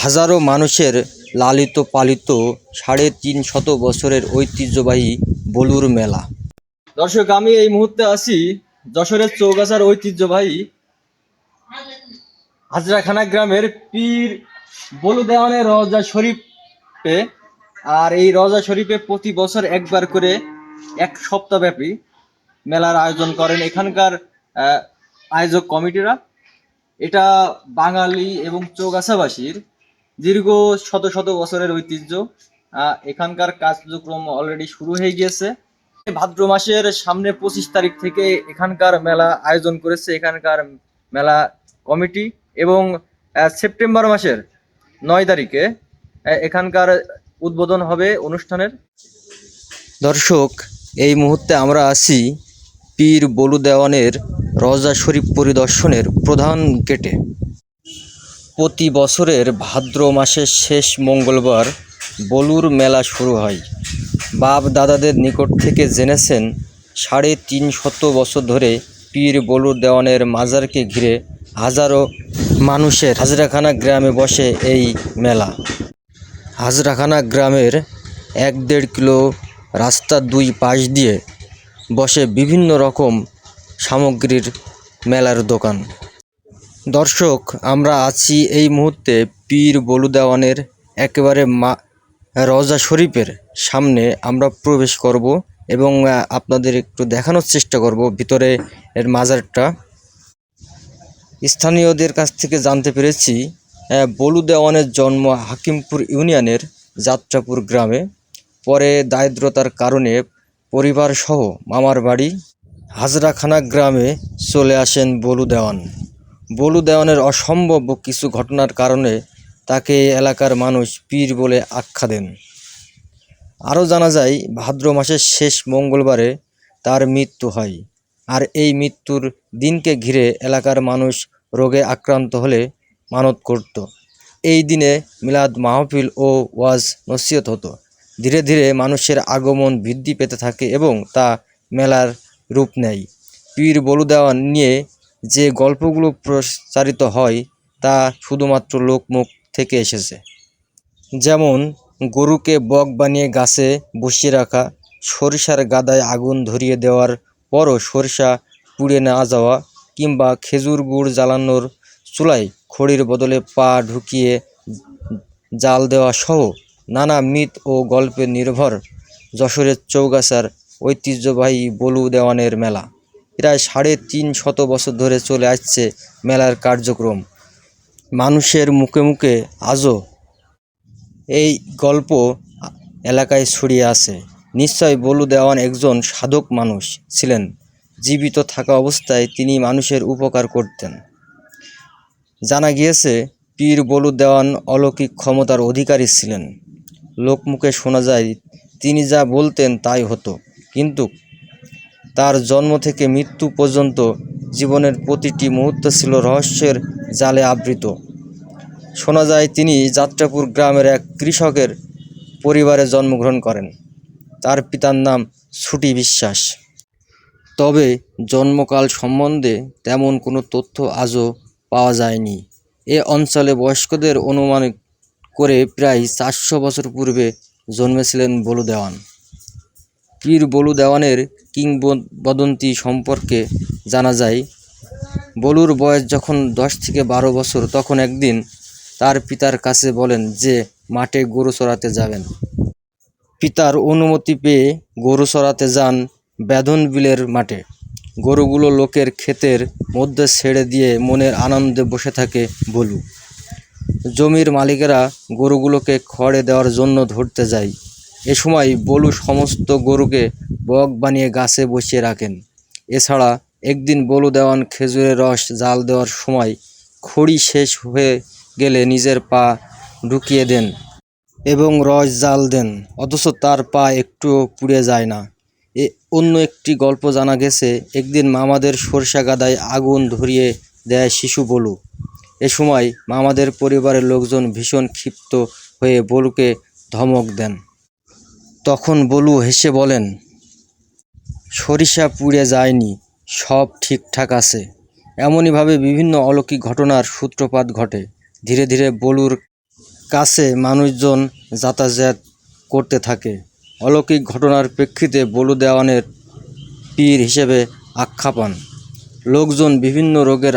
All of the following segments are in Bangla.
হাজারো মানুষের লালিত পালিত সাড়ে তিন শত বছরের ঐতিহ্যবাহী বলুর মেলা। দর্শক, আমি এই মুহূর্তে আছি যশোরের চৌগাছার ঐতিহ্যবাহী হাজরাখানা গ্রামের পীর বলু দেওয়ানের রজা শরীফে। আর এই রজা শরীফে প্রতি বছর একবার করে এক সপ্তাহব্যাপী মেলার আয়োজন করেন এখানকার আয়োজক কমিটিরা। এটা বাঙালি এবং চৌগাছাবাসীর দীর্ঘ শত শত বছরের ঐতিহ্য এখানকার কার্যক্রম অলরেডি শুরু হয়ে গিয়েছে। ভাদ্র মাসের সামনে পঁচিশ তারিখ থেকে এখানকার মেলা আয়োজন করেছে এখানকার মেলা কমিটি এবং সেপ্টেম্বর মাসের নয় তারিখে এখানকার উদ্বোধন হবে অনুষ্ঠানের। দর্শক, এই মুহূর্তে আমরা আছি পীর বলু দেওয়ানের রজা শরীফ পরিদর্শনের প্রধান গেটে। প্রতি বছরের ভাদ্র মাসের শেষ মঙ্গলবার বলুর মেলা শুরু হয়। বাপ দাদাদের নিকট থেকে জেনেছেন, সাড়ে তিন শত বছর ধরে পীর বলুর দেওয়ানের মাজারকে ঘিরে হাজারো মানুষের হাজরাখানা গ্রামে বসে এই মেলা। হাজরাখানা গ্রামের এক দেড় কিলো রাস্তার দুই পাশ দিয়ে বসে বিভিন্ন রকম সামগ্রীর মেলার দোকান। দর্শক আমরা আছি এই মুহূর্তে পীর বলু দেওয়ানের একেবারে মা রজা শরীফের সামনে আমরা প্রবেশ করব এবং আপনাদের একটু দেখানোর চেষ্টা করব ভিতরে এর মাজারটা। স্থানীয়দের কাছ থেকে জানতে পেরেছি আহ, বলু দেওয়ানের জন্ম হাকিমপুর ইউনিয়নের যাত্রাপুর গ্রামে। পরে দারিদ্রতার কারণে পরিবারসহ মামার বাড়ি হাজরাখানা গ্রামে চলে আসেন বলু দেওয়ান বলু দেওয়ানের অসম্ভব কিছু ঘটনার কারণে তাকে এলাকার মানুষ পীর বলে আখ্যা দেন। আরও জানা যায়, ভাদ্র মাসের শেষ মঙ্গলবারে তার মৃত্যু হয়। আর এই মৃত্যুর দিনকে ঘিরে এলাকার মানুষ রোগে আক্রান্ত হলে মানত করত। এই দিনে মিলাদ মাহফিল ও ওয়াজ নসিহত হতো। ধীরে ধীরে মানুষের আগমন বৃদ্ধি পেতে থাকে এবং তা মেলার রূপ নেয়। পীর বলু দেওয়ান নিয়ে যে গল্পগুলো প্রচারিত হয় তা শুধুমাত্র লোকমুখ থেকে এসেছে। যেমন, গরুকে বক বানিয়ে গাছে বসিয়ে রাখা, সরিষার গাদায় আগুন ধরিয়ে দেওয়ার পরও সরিষা পুড়ে না যাওয়া কিংবা খেজুর গুড় জ্বালানোর চুলায় খড়ির বদলে পা ঢুকিয়ে জাল দেওয়া সহ নানা মিথ ও গল্পে নির্ভর যশোরের চৌগাছার ঐতিহ্যবাহী বলু দেওয়ানের মেলা। প্রায় সাড়ে তিন শত বছর ধরে চলে আসছে মেলার কার্যক্রম। মানুষের মুখে মুখে আজও এই গল্প এলাকায় ছড়িয়ে আছে। নিশ্চয় বলু দেওয়ান একজন সাধক মানুষ ছিলেন। জীবিত থাকা অবস্থায় তিনি মানুষের উপকার করতেন। জানা গিয়েছে, পীর বলু দেওয়ান অলৌকিক ক্ষমতার অধিকারী ছিলেন। লোকমুখে শোনা যায়, তিনি যা বলতেন তাই হতো। কিন্তু তার জন্ম থেকে মৃত্যু পর্যন্ত জীবনের প্রতিটি মুহূর্ত ছিল রহস্যের জালে আবৃত। শোনা যায়, তিনি যাত্রাপুর গ্রামের এক কৃষকের পরিবারে জন্মগ্রহণ করেন। তার পিতার নাম ছুটি বিশ্বাস। তবে জন্মকাল সম্বন্ধে তেমন কোনো তথ্য আজও পাওয়া যায়নি। এ অঞ্চলে বয়স্কদের অনুমান করে প্রায় চারশো বছর পূর্বে জন্মেছিলেন বলু দেওয়ান পীর বলু দেওয়ানের কিংবদন্তি সম্পর্কে জানা যায়, বলুর বয়স যখন দশ থেকে বারো বছর, তখন একদিন তার পিতার কাছে বলেন যে, মাঠে গরু চড়াতে যাবেন। পিতার অনুমতি পেয়ে গরু চড়াতে যান বেদন বিলের মাঠে। গরুগুলো লোকের ক্ষেতের মধ্যে ছেড়ে দিয়ে মনের আনন্দে বসে থাকে বলু। জমির মালিকেরা গরুগুলোকে খড়ে দেওয়ার জন্য ধরতে যায়। এ সময় বলু সমস্ত গরুকে বক বানিয়ে গাছে বসিয়ে রাখেন। এছাড়া একদিন বলু দেওয়ান খেজুরের রস জাল দেওয়ার সময় খড়ি শেষ হয়ে গেলে নিজের পা ঢুকিয়ে দেন এবং রস জাল দেন, অথচ তার পা একটুও পুড়ে যায় না। এ অন্য একটি গল্প জানা গেছে, একদিন মামাদের সরষা গাদায় আগুন ধরিয়ে দেয় শিশু বলু। এ সময় মামাদের পরিবারের লোকজন ভীষণ ক্ষিপ্ত হয়ে বলুকে ধমক দেন। তখন বলু হেসে বলেন সরিষা পুড়ে যায়নি, সব ঠিকঠাক আছে। এমনইভাবে বিভিন্ন অলৌকিক ঘটনার সূত্রপাত ঘটে। ধীরে ধীরে বলুর কাছে মানুষজন যাতায়াত করতে থাকে। অলৌকিক ঘটনার প্রেক্ষিতে বলু দেওয়ানের পীর হিসেবে আখ্যা পান। লোকজন বিভিন্ন রোগের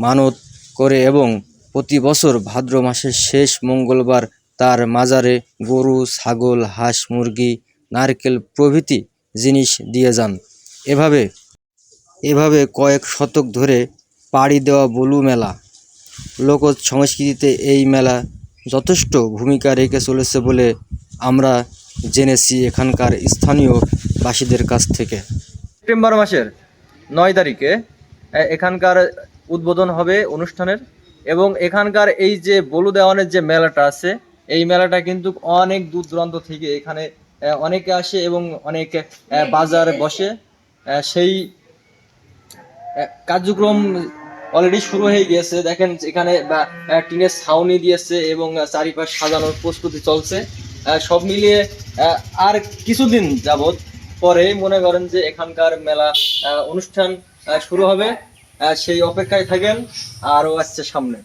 মানত করে এবং প্রতি বছর ভাদ্র মাসের শেষ মঙ্গলবার তার মাজারে গরু, ছাগল, হাঁস, মুরগি, নারকেল প্রভৃতি জিনিস দিয়ে যান। এভাবে এভাবে কয়েক শতক ধরে পাড়ি দেওয়া বলু মেলা। লোক সংস্কৃতিতে এই মেলা যথেষ্ট ভূমিকা রেখে চলেছে বলে আমরা জেনেছি এখানকার স্থানীয় বাসীদের কাছ থেকে। সেপ্টেম্বর মাসের নয় তারিখে এখানকার উদ্বোধন হবে অনুষ্ঠানের এবং এখানকার এই যে বলু দেওয়ানের যে মেলাটা আছে, এই মেলাটা কিন্তু অনেক দূর দূরান্ত থেকে এখানে অনেকে আসে এবং অনেক আহ, বাজার বসে। সেই কার্যক্রম অলরেডি শুরু হয়ে গিয়েছে। দেখেন এখানে টিনের ছাউনি দিয়েছে এবং চারিপাশ সাজানোর প্রস্তুতি চলছে। সব মিলিয়ে আর কিছুদিন যাবৎ পরে মনে করেন যে এখানকার মেলা অনুষ্ঠান শুরু হবে। সেই অপেক্ষায় থাকেন। আরও আসছে সামনে।